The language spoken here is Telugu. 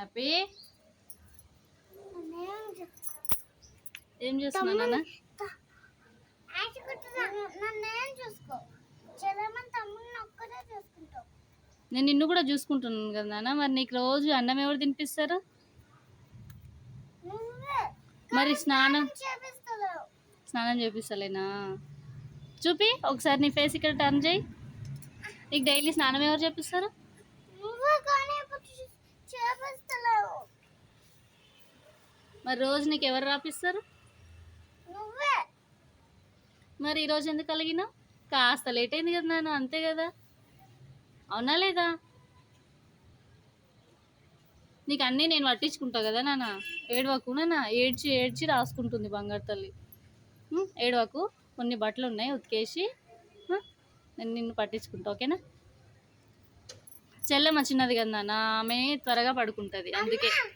హ్యాపీ ఏం చేస్తున్నావు నాన్న? నేను నిన్ను కూడా చూసుకుంటున్నాను కదా నాన్న. మరి నీకు రోజు అన్నం ఎవరు తినిపిస్తారు? మరి స్నానం స్నానం చేపిస్తలేనా? చూపి ఒకసారి నీ ఫేస్ ఇక్కడ టర్న్ చేయి. నీకు డైలీ స్నానం ఎవరు చేపిస్తారు? మరి రోజు నీకు ఎవరు రాపిస్తారు? మరి ఈరోజు ఎందుకు కలిగినావు? కాస్త లేట్ అయింది కదా నాన్న అంతే కదా? అవునా లేదా? నీకు అన్నీ నేను పట్టించుకుంటా కదా నాన్న? ఏడవకు నాన్న ఏడ్చి ఏడ్చి రాసుకుంటుంది బంగారు తల్లి. ఏడవకు. కొన్ని బట్టలు ఉన్నాయి ఉతికేసి నేను నిన్ను పట్టించుకుంటా ఓకేనా? చెల్లెమ్మ చిన్నది కదా నాన్న ఆమె త్వరగా పడుకుంటుంది అందుకే.